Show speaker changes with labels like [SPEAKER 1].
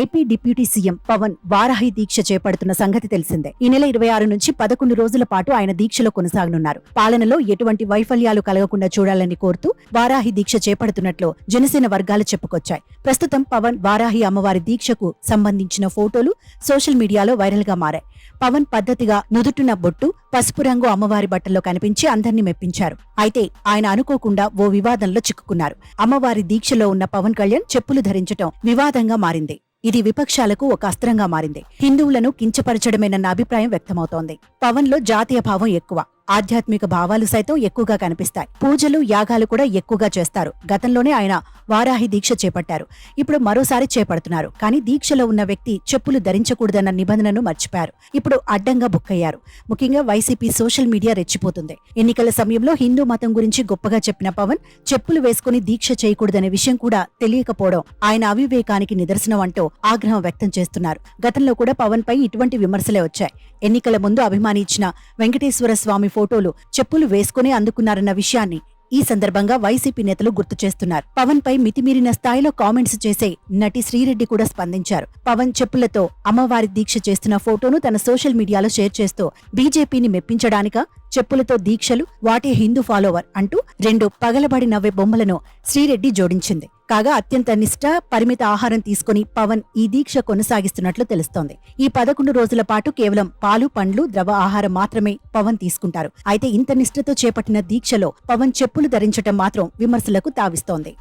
[SPEAKER 1] AP deputy CM Pawan Varahi దీక్ష చేపడుతున్న సంగతి తెలిసిందే. ఈ నెల ఇరవై ఆరు నుంచి పదకొండు రోజుల పాటు ఆయన దీక్షలో కొనసాగనున్నారు. పాలనలో ఎటువంటి వైఫల్యాలు కలగకుండా చూడాలని కోరుతూ వారాహి దీక్ష చేపడుతున్నట్లు జనసేన వర్గాలు చెప్పుకొచ్చాయి. ప్రస్తుతం పవన్ వారాహి అమ్మవారి దీక్షకు సంబంధించిన ఫోటోలు సోషల్ మీడియాలో వైరల్గా మారాయి. పవన్ పద్ధతిగా నుదుటిన బొట్టు పసుపు రంగు అమ్మవారి బట్టల్లో కనిపించి అందరినీ మెప్పించారు. అయితే ఆయన అనుకోకుండా ఓ వివాదంలో చిక్కుకున్నారు. అమ్మవారి దీక్షలో ఉన్న పవన్ కళ్యాణ్ చెప్పులు ధరించటం వివాదంగా మారింది. ఇది విపక్షాలకు ఒక అస్త్రంగా మారింది. హిందువులను కించపరచడమేనన్న అభిప్రాయం వ్యక్తమవుతోంది. పవన్లో జాతీయ భావం ఎక్కువ. ఆధ్యాత్మిక భావాలు సైతం ఎక్కువగా కనిపిస్తాయి. పూజలు యాగాలు కూడా ఎక్కువగా చేస్తారు. గతంలోనే ఆయన వారాహి దీక్ష చేపట్టారు. ఇప్పుడు మరోసారి చేపడుతున్నారు. కానీ దీక్షలో ఉన్న వ్యక్తి చెప్పులు ధరించకూడదన్న నిబంధనను మర్చిపోయారు. ఇప్పుడు అడ్డంగా బుక్ అయ్యారు. ముఖ్యంగా వైసీపీ సోషల్ మీడియా రెచ్చిపోతుంది. ఎన్నికల సమయంలో హిందూ మతం గురించి గొప్పగా చెప్పిన పవన్ చెప్పులు వేసుకుని దీక్ష చేయకూడదనే విషయం కూడా తెలియకపోవడం ఆయన అవివేకానికి నిదర్శనం అంటూ ఆగ్రహం వ్యక్తం చేస్తున్నారు. గతంలో కూడా పవన్ పై ఇటువంటి విమర్శలే వచ్చాయి. ఎన్నికల ముందు అభిమాని ఇచ్చిన వెంకటేశ్వర స్వామి ఫోటోలు చెప్పులు వేసుకునే అందుకున్నారన్న విషయాన్ని ఈ సందర్భంగా వైసీపీ నేతలు గుర్తు చేస్తున్నారు. పవన్ పై మితిమీరిన స్థాయిలో కామెంట్స్ చేసే నటి శ్రీరెడ్డి కూడా స్పందించారు. పవన్ చెప్పులతో అమ్మవారి దీక్ష చేస్తున్న ఫోటోను తన సోషల్ మీడియాలో షేర్ చేస్తూ బీజేపీని మెప్పించడానిక? చెప్పులతో దీక్షలు వాటి హిందూ ఫాలోవర్ అంటూ రెండు పగలబడి నవ్వే బొమ్మలను శ్రీరెడ్డి జోడించింది. కాగా అత్యంత నిష్ట పరిమిత ఆహారం తీసుకుని పవన్ ఈ దీక్ష కొనసాగిస్తున్నట్లు తెలుస్తోంది. ఈ పదకొండు రోజుల పాటు కేవలం పాలు పండ్లు ద్రవ ఆహారం మాత్రమే పవన్ తీసుకుంటారు. అయితే ఇంత నిష్ఠతో చేపట్టిన దీక్షలో పవన్ చెప్పులు ధరించటం మాత్రం విమర్శలకు తావిస్తోంది.